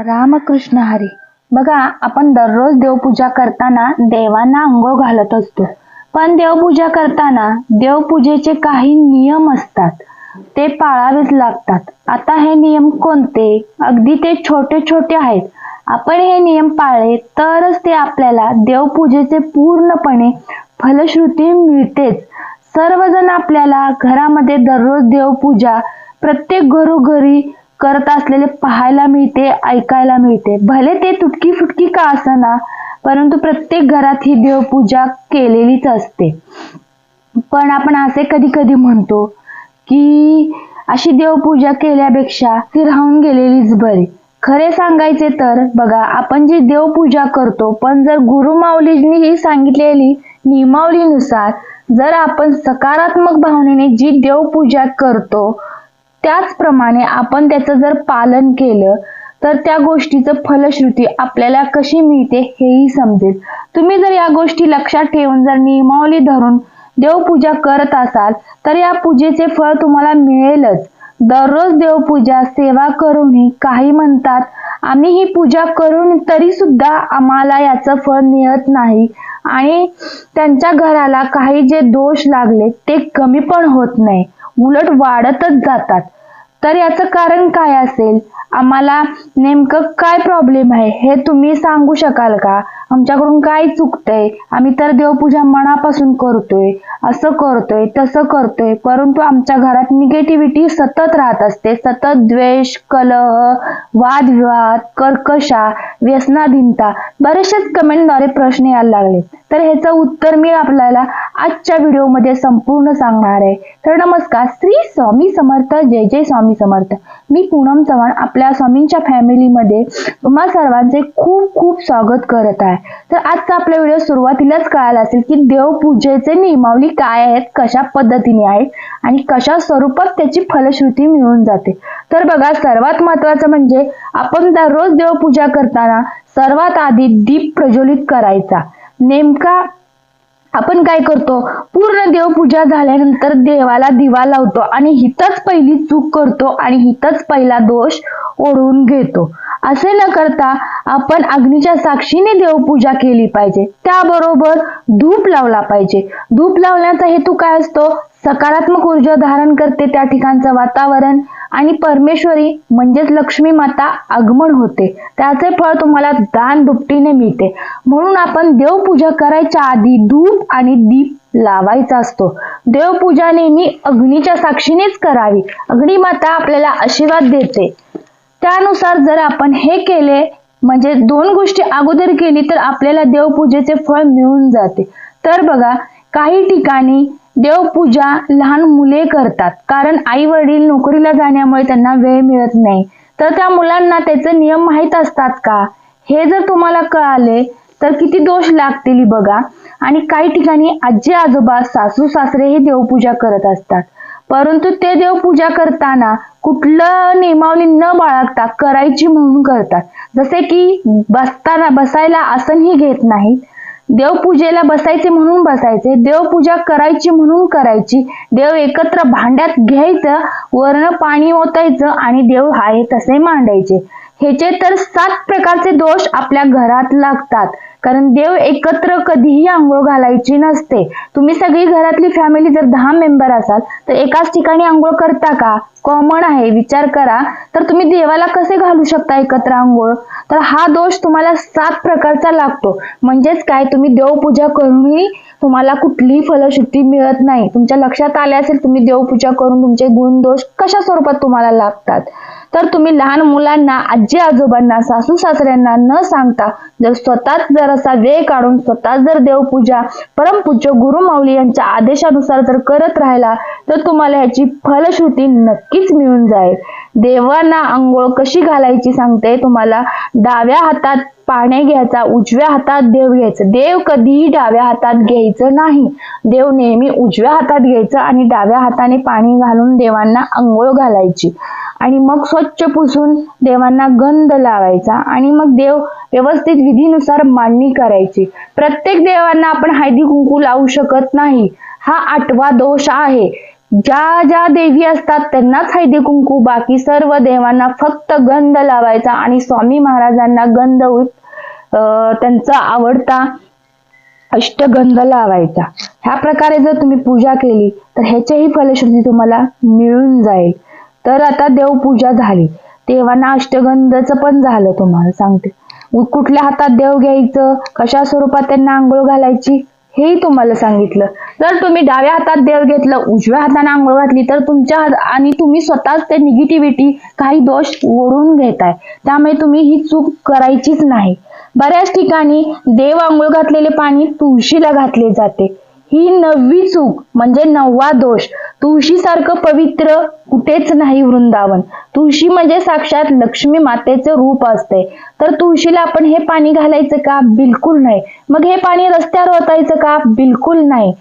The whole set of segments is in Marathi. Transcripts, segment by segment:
रामकृष्ण हरी. बघा आपण दररोज देवपूजा करताना देवांना अंघोळ घालत असतो. पण देवपूजा करताना देवपूजेचे काही नियम असतात. ते पाळावेच लागतात. आता हे नियम कोणते? अगदी ते छोटे छोटे आहेत. आपण हे नियम पाळले तरच ते आपल्याला देवपूजेचे पूर्णपणे फलश्रुती मिळतेच. सर्वजण आपल्याला घरामध्ये दररोज देवपूजा प्रत्येक घरोघरी करत असलेले पाहायला मिळते ऐकायला मिळते. भले ते तुटकी फुटकी का असना परंतु प्रत्येक घरात ही देवपूजा केलेलीच असते. पण आपण असे कधी कधी म्हणतो की अशी देवपूजा केल्यापेक्षा ती राहून गेलेलीच बरी. खरे सांगायचे तर बघा आपण जी देवपूजा करतो पण जर गुरुमाऊलींनी सांगितलेली नियमावलीनुसार जर आपण सकारात्मक भावनेने जी देवपूजा करतो त्याचप्रमाणे आपण त्याचं जर पालन केलं तर त्या गोष्टीचं फलश्रुती आपल्याला कशी मिळते हेही समजेल. तुम्ही जर या गोष्टी लक्षात ठेवून जर नियमावली धरून देवपूजा करत असाल तर या पूजेचे फळ तुम्हाला मिळेलच. दररोज देवपूजा सेवा करूनही काही म्हणतात आम्ही ही पूजा करून तरी सुद्धा आम्हाला याचं फळ मिळत नाही. आणि त्यांच्या घराला काही जे दोष लागले ते कमी पण होत नाही. उलट वाढतच जातात. तर याचं कारण काय असेल? आम्हाला नेमकं काय प्रॉब्लेम आहे हे तुम्ही सांगू शकाल का? आमच्याकडून काय चुकतंय? आम्ही तर देवपूजा मनापासून करतोय असं करतोय तसं करतोय परंतु आमच्या घरात निगेटिव्हिटी सतत राहत असते. सतत द्वेष कलह वादविवाद कर्कशा व्यसनाधीनता बरेचसेच कमेंटद्वारे प्रश्न यायला लागले. तर ह्याचं उत्तर मी आपल्याला आजच्या व्हिडिओमध्ये संपूर्ण सांगणार आहे. तर नमस्कार श्री स्वामी समर्थ जय जय स्वामी समर्थ. मी पूनम चव्हाण आपल्या स्वामींच्या फॅमिलीमध्ये तुम्हा सर्वांचे खूप खूप स्वागत करत आहे. तर आजचा आपला व्हिडिओ सुरुवातीलाच कळाला असेल की देवपूजेचे नियमावली काय आहेत कशा पद्धतीने आहेत आणि कशा स्वरूपात त्याची फलश्रुती मिळून जाते. तर बघा सर्वात महत्वाचं म्हणजे आपण दररोज देवपूजा करताना सर्वात आधी दीप प्रज्वलित करायचा. नेमका आपण काय करतो? पूर्ण देवपूजा झाल्यानंतर देवाला दिवा लावतो आणि हितच पहिली चूक करतो आणि हितच पहिला दोष ओढवून घेतो. असे न करता आपण अग्नीच्या साक्षीने देवपूजा केली पाहिजे. त्याबरोबर धूप लावला पाहिजे. धूप लावण्याचा हेतू काय असतो? सकारात्मक ऊर्जा धारण करते त्या ठिकाणचं वातावरण. आणि परमेश्वरी म्हणजेच लक्ष्मी माता आगमन होते. त्याचे फळ तुम्हाला दान दुपटीने मिळते. म्हणून आपण देवपूजा करायच्या आधी धूप आणि दीप लावायचा असतो. देवपूजा नेहमी अग्नीच्या साक्षीनेच करावी. अग्निमाता आपल्याला आशीर्वाद देते. त्यानुसार जर आपण हे केले म्हणजे दोन गोष्टी अगोदर केली तर आपल्याला देवपूजेचे फळ मिळून जाते. तर बघा काही ठिकाणी देवपूजा लहान मुले करतात. कारण आई वडील नोकरीला जाण्यामुळे त्यांना वेळ मिळत नाही. तर त्या मुलांना त्याचे नियम माहीत असतात का? हे जर तुम्हाला कळाले तर किती दोष लागतील बघा. आणि काही ठिकाणी आजी आजोबा सासू सासरे हे देवपूजा करत असतात. परंतु ते देवपूजा करताना कुठलं नियमावली न बाळगता करायची म्हणून करतात. जसे की बसताना बसायला आसनही घेत नाहीत. देवपूजेला बसायचे म्हणून बसायचे देवपूजा करायची म्हणून करायची देव एकत्र भांड्यात घ्यायचं वरण पाणी ओतायचं आणि देव आहे तसे मांडायचे. ह्याचे तर सात प्रकारचे दोष आपल्या घरात लागतात. कारण देव एकत्र कधीही आंघोळ घालायची नसते. तुम्ही सगळी घरातली फॅमिली जर दहा मेंबर असाल तर एकाच ठिकाणी आंघोळ करता का? कॉमन आहे विचार करा. तर तुम्ही देवाला कसे घालू शकता एकत्र आंघोळ? तर हा दोष तुम्हाला सात प्रकारचा लागतो. म्हणजेच काय? तुम्ही देवपूजा करूनही तुम्हाला कुठलीही फलश्रुती मिळत नाही. तुमच्या लक्षात आले असेल तुम्ही देवपूजा करून तुमचे गुण दोष कशा स्वरूपात तुम्हाला लागतात तर तुम्ही लहान मुलांना आजी आजोबांना सासू सासऱ्यांना न सांगता जर स्वतःच जर असा वेळ काढून स्वतः जर देवपूजा परमपूज्य गुरुमाऊली यांच्या आदेशानुसार जर करत राहिला तर तुम्हाला ह्याची फलश्रुती नक्कीच मिळून जाईल. देवांना आंघोळ कशी घालायची सांगते तुम्हाला? डाव्या हातात पाणी घ्यायचा उजव्या हातात देव घ्यायचं. देव कधीही डाव्या हातात घ्यायचं नाही. देव नेहमी उजव्या हातात घ्यायचं आणि डाव्या हाताने पाणी घालून देवांना आंघोळ घालायची. आणि मग स्वच्छ पुसून देवांना गंध लावायचा आणि मग देव व्यवस्थित विधीनुसार मांडणी करायची. प्रत्येक देवांना आपण हळदी कुंकू लावू शकत नाही. हा आठवा दोष आहे. ज्या ज्या देवी असतात त्यांनाच हळदी कुंकू बाकी सर्व देवांना फक्त गंध लावायचा आणि स्वामी महाराजांना गंध त्यांचा आवडता अष्टगंध लावायचा. ह्या प्रकारे जर तुम्ही पूजा केली तर ह्याचेही फलश्रुती तुम्हाला मिळून जाईल. तर आता देवपूजा झाली. देवांना अष्टगंधचं पण झालं तुम्हाला सांगते. मग कुठल्या हातात देव घ्यायचं? कशा स्वरूपात त्यांना आंघोळ घालायची? हेही तुम्हाला सांगितलं. जर तुम्ही डाव्या हातात देव घेतलं उजव्या हाताने आंघोळ घातली तर तुमच्या हात आणि तुम्ही स्वतःच ते निगेटिव्हिटी काही दोष ओढून घेताय. त्यामुळे तुम्ही ही चूक करायचीच नाही. बऱ्याच ठिकाणी देव आंघोळ घातलेले पाणी तुळशीला घातले जाते. ही नववी चूक म्हणजे नववा दोष. तुळशी सारखं पवित्र कुठेच नाही वृंदावन. तुळशी म्हणजे साक्षात लक्ष्मी मातेचे रूप असते. तर तुळशीला आपण हे पाणी घालायचं का? बिलकुल नाही. मग हे पाणी रस्त्यावर ओतायचं का? बिलकुल नाही.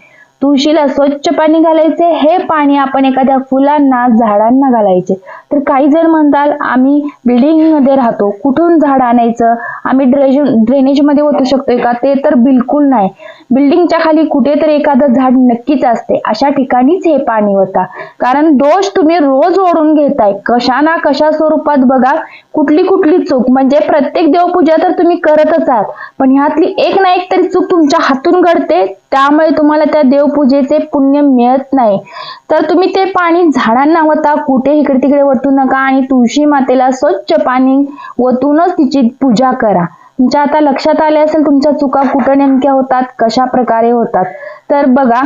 तुळशीला स्वच्छ पाणी घालायचे. हे पाणी आपण एखाद्या फुलांना झाडांना घालायचे. तर काही जण म्हणतात आम्ही बिल्डिंगमध्ये राहतो. कुठून झाड आणायचं? आम्ही ड्रेज ड्रेनेजमध्ये ओतू शकतोय का? ते तर बिलकुल नाही. बिल्डिंगच्या खाली कुठेतरी एखादं झाड नक्कीच असते. अशा ठिकाणीच हे पाणी होता. कारण दोष तुम्ही रोज ओढून घेताय. कशा ना कशा स्वरूपात बघा कुठली कुठली चूक. म्हणजे प्रत्येक देवपूजा तर तुम्ही करतच आहात. पण ह्यातली एक ना एक तरी चूक तुमच्या हातून घडते. त्यामुळे तुम्हाला त्या देवपूजेचे पुण्य मिळत नाही. तर तुम्ही ते पाणी झाडांना होता कुठे इकडे तिकडे वटू नका आणि तुळशी मातेला स्वच्छ पाणी ओतूनच तिची पूजा करा. तुमच्या आता लक्षात आले असेल तुमच्या चुका कुठं नेमक्या होतात कशा प्रकारे होतात. तर बघा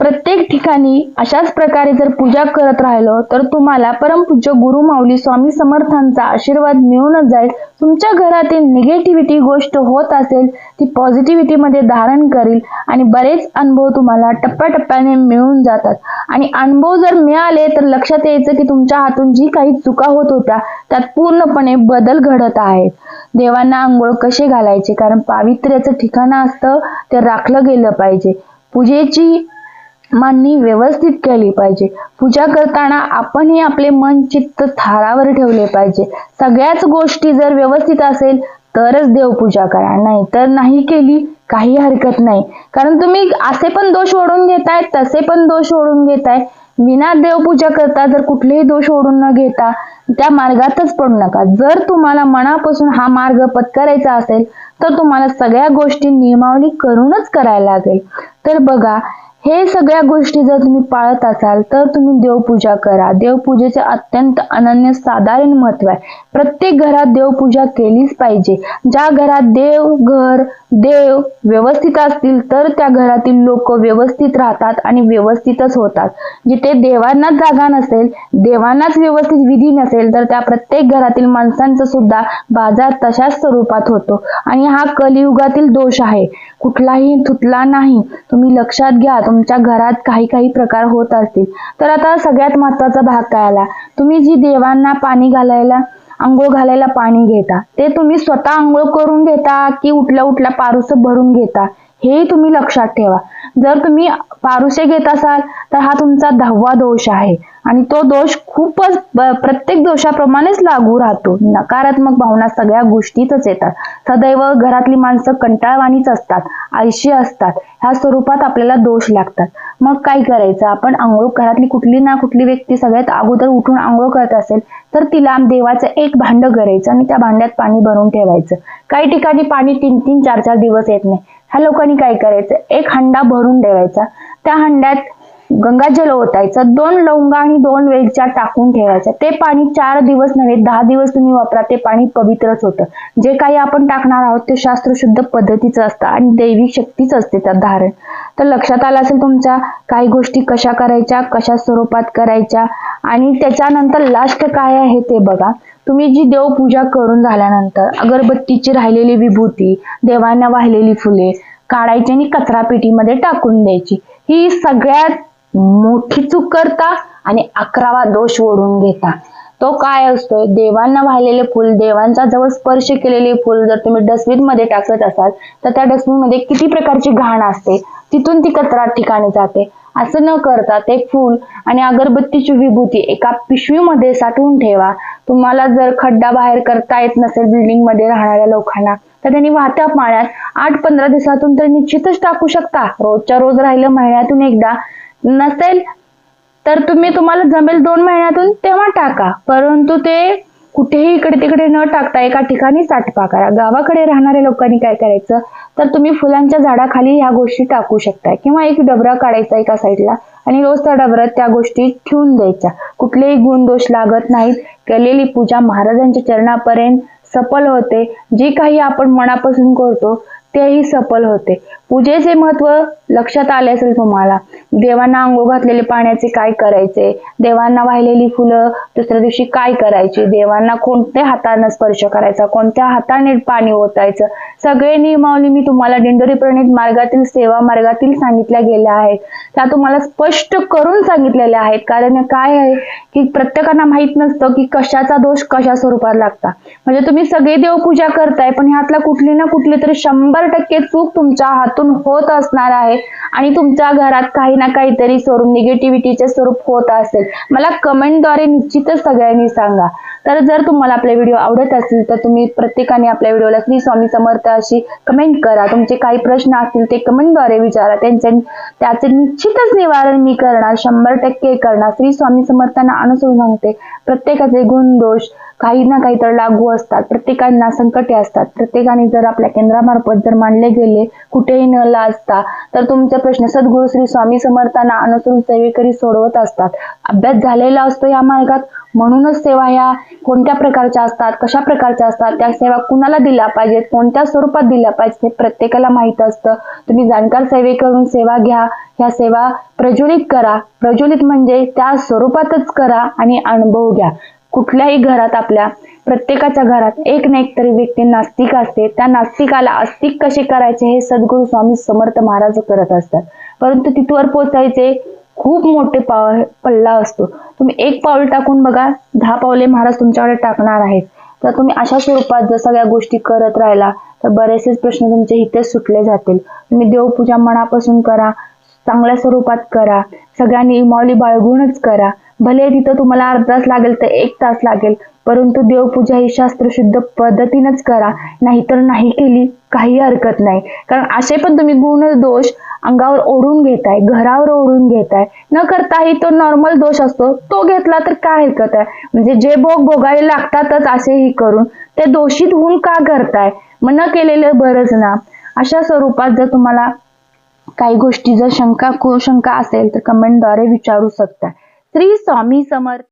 प्रत्येक ठिकाणी अशाच प्रकारे जर पूजा करत राहिलो तर तुम्हाला परमपूज्य गुरु माऊली स्वामी समर्थांचा आशीर्वाद मिळूनच जाईल. तुमच्या घरातील निगेटिव्हिटी गोष्ट होत असेल ती पॉझिटिव्हिटीमध्ये धारण करील आणि बरेच अनुभव तुम्हाला टप्प्याटप्प्याने मिळून जातात. आणि अनुभव जर मिळाले तर लक्षात यायचं की तुमच्या हातून जी काही चुका होत होत्या त्यात पूर्णपणे बदल घडत आहेत. देवांना आंघोळ कसे घालायचे? कारण पावित्र्याचं ठिकाण असतं ते राखलं गेलं पाहिजे. पूजेची मांडणी व्यवस्थित केली पाहिजे. पूजा करताना आपणही आपले मन चित्त थारावर ठेवले पाहिजे. सगळ्याच गोष्टी जर व्यवस्थित असेल तरच देवपूजा करा. नाही तर नाही केली काही हरकत नाही. कारण तुम्ही असे पण दोष ओढून घेताय तसे पण दोष ओढून घेताय. विना देवपूजा करता जर कुठलेही दोष ओढून न घेता त्या मार्गातच पडू नका. जर तुम्हाला मनापासून हा मार्ग पत्करायचा असेल तर तुम्हाला सगळ्या गोष्टी नियमावली करूनच करायला लागेल. तर बघा हे सगळ्या गोष्टी जर तुम्ही पाळत असाल तर तुम्ही देवपूजा करा. देवपूजेचे अत्यंत अनन्य साधारण महत्त्व आहे. प्रत्येक घरात देवपूजा केलीच पाहिजे. ज्या घरात देव घर देव व्यवस्थित असतील तर त्या घरातील लोक व्यवस्थित राहतात आणि व्यवस्थितच होतात. जिथे देवांनाच जागा नसेल देवांनाच व्यवस्थित विधी नसेल तर त्या प्रत्येक घरातील माणसांचा सुद्धा बाजार तशाच स्वरूपात होतो. आणि हा कलियुगातील दोष आहे. कुठलाही थुतला नाही. तुम्ही लक्षात घ्या तुमच्या घरात काही काही प्रकार होत असतील. तर आता सगळ्यात महत्त्वाचा भाग काय आला? तुम्ही जी देवांना पाणी घालायला आंघोळ घालायला पाणी घेता ते तुम्ही स्वतः आंघोळ करून घेता की उठल्या उठल्या पारुस भरून घेता? हे तुम्ही लक्षात ठेवा. जर तुम्ही पारुषे घेत असाल तर हा तुमचा दहावा दोष आहे. आणि तो दोष खूपच प्रत्येक दोषाप्रमाणेच लागू राहतो. नकारात्मक भावना सगळ्या गोष्टीतच येतात. सदैव घरातली माणसं कंटाळवाणीच असतात आळशी असतात. ह्या स्वरूपात आपल्याला दोष लागतात. मग काय करायचं? आपण आंघोळ घरातली कुठली ना कुठली व्यक्ती सगळ्यात अगोदर उठून आंघोळ करत असेल तर तिला देवाचं एक भांड करायचं आणि त्या भांड्यात पाणी भरून ठेवायचं. काही ठिकाणी पाणी तीन तीन चार चार दिवस येत नाही. ह्या लोकांनी काय करायचं? एक हंडा भरून ठेवायचा. त्या हंड्यात गंगाजल ओतायचं. दोन लवंगा आणि दोन वेलच्या टाकून ठेवायच्या. ते पाणी चार दिवस नव्हे दहा दिवस तुम्ही वापरा. ते पाणी पवित्रच होतं. जे काही आपण टाकणार आहोत ते शास्त्रशुद्ध पद्धतीचं असतं आणि दैविक शक्तीच असते त्यात धारण. तर लक्षात आलं असेल तुमच्या काही गोष्टी कशा करायच्या कशा स्वरूपात करायच्या आणि त्याच्यानंतर लास्ट काय आहे ते बघा. तुम्ही जी देवपूजा करून झाल्यानंतर अगरबत्तीची राहिलेली विभूती देवांना वाहिलेली फुले काढायची आणि कचरा पेटीमध्ये टाकून द्यायची ही सगळ्यात मोठी चूक करता आणि अकरावा दोष ओढून घेता. तो काय असतोय देवांना वाहिलेले फुल देवांचा जवळ स्पर्श केलेले फुल जर तुम्ही डस्टबिनमध्ये टाकत असाल तर त्या डस्टबिनमध्ये किती प्रकारची घाण असते? तिथून ती कचरा ठिकाणी जाते. असं न करता ते फूल आणि अगरबत्तीची विभूती एका पिशवीमध्ये साठवून ठेवा. तुम्हाला जर खड्डा बाहेर करता येत नसेल बिल्डिंगमध्ये राहणाऱ्या लोकांना तर त्यांनी वाहत्या पाण्यात आठ पंधरा दिवसातून तर निश्चितच टाकू शकता. रोजच्या रोज राहिलं महिन्यातून एकदा नसेल तर तुम्ही तुम्हाला जमेल दोन महिन्यातून तेव्हा टाका. परंतु ते कुठेही इकडे तिकडे न टाकता एका ठिकाणी साठपा करा. गावाकडे राहणाऱ्या लोकांनी काय करायचं? तर तुम्ही फुलांच्या झाडाखाली ह्या गोष्टी टाकू शकताय. किंवा एक डबरा काढायचा एका साईडला आणि रोज त्या डबऱ्यात त्या गोष्टी ठेवून द्यायच्या. कुठलेही गुण दोष लागत नाहीत. केलेली पूजा महाराजांच्या चरणापर्यंत सफल होते. जे काही आपण मनापासून करतो तेही सफल होते. पूजेचे महत्त्व लक्षात आले असेल तुम्हाला. देवांना अंघोळ घातलेले पाण्याचे काय करायचे? देवांना वाहिलेली फुलं दुसऱ्या दिवशी काय करायची? देवांना कोणत्या हाताने स्पर्श करायचा? कोणत्या हाताने पाणी ओतायचं? सगळे नियमावली मी तुम्हाला दिंडोरी प्रणित मार्गातील सेवा मार्गातील सांगितल्या गेल्या आहेत. त्या तुम्हाला स्पष्ट करून सांगितलेल्या आहेत. कारण काय आहे की प्रत्येकांना माहीत नसतं की कशाचा दोष कशा स्वरूपात लागता. म्हणजे तुम्ही सगळे देवपूजा करताय पण ह्यातला कुठली ना कुठली तरी शंभर टक्के चूक तुमच्या हातून होत असणार आहे आणि तुमच्या घरात काही ना काहीतरी स्वरूप निगेटिव्हिटीचे स्वरूप होत असेल. मला कमेंटद्वारे निश्चितच सगळ्यांनी सांगा. तर जर तुम्हाला आपले व्हिडिओ आवडत असतील तर तुम्ही प्रत्येकाने आपल्या व्हिडिओला श्री स्वामी समर्थ अशी कमेंट करा. तुमचे काही प्रश्न असतील ते कमेंटद्वारे विचारा. त्यांचे त्याचे निश्चितच निवारण मी करणार. शंभर टक्के करणार. श्री स्वामी समर्थांना अनुसरून सांगते. प्रत्येकाचे गुण दोष काही ना काही तर लागू असतात प्रत्येकांना संकटे असतात. प्रत्येकाने जर आपल्या केंद्रामार्फत जर मांडले गेले कुठेही न लाजता तर तुमचे प्रश्न सद्गुरु श्री स्वामी समर्थांना अनुसरून सेवेकरी सोडवत असतात. अभ्यास झालेला असतो या मार्गात. म्हणूनच सेवा ह्या कोणत्या प्रकारच्या असतात कशा प्रकारच्या असतात त्या सेवा कुणाला दिल्या पाहिजेत कोणत्या स्वरूपात दिल्या पाहिजेत हे प्रत्येकाला माहीत असतं. तुम्ही जाणकार सेवेकडून सेवा घ्या ह्या सेवा प्रज्वलित करा. प्रज्वलित म्हणजे त्या स्वरूपातच करा आणि अनुभव घ्या. कुठल्याही घरात आपल्या प्रत्येकाच्या घरात एक ना एक तरी व्यक्ती नास्तिक असते. त्या नास्तिकाला आस्तिक कसे करायचे हे सद्गुरू स्वामी समर्थ महाराज करत असतात. परंतु तिथवर पोचायचे खूप मोठे पाव पल्ला असतो. तुम्ही एक पाऊल टाकून बघा दहा पावले महाराज तुमच्याकडे टाकणार आहेत. तर तुम्ही अशा स्वरूपात जर सगळ्या गोष्टी करत राहिला तर बरेचसेच प्रश्न तुमचे इथेच सुटले जातील. तुम्ही देवपूजा मनापासून करा चांगल्या स्वरूपात करा सगळ्यांनी इमावली बाळगूनच करा. भले तिथं तुम्हाला अर्धा तास लागेल तर एक तास लागेल परंतु देवपूजा ही शास्त्रशुद्ध पद्धतीनंच करा. नाहीतर नाही केली काही हरकत नाही. कारण असे पण तुम्ही गुण दोष अंगावर ओढून घेताय घरावर ओढून घेताय. न करताही तो नॉर्मल दोष असतो. तो घेतला तर काय हरकत आहे? म्हणजे जे भोग भोगायला लागतातच असेही करून. ते दोषित होऊन का करताय? मग न केलेलं बरंच ना. अशा स्वरूपात जर तुम्हाला काही गोष्टी जर शंका शंका असेल तर कमेंटद्वारे विचारू शकता. श्री स्वामी समर्थ.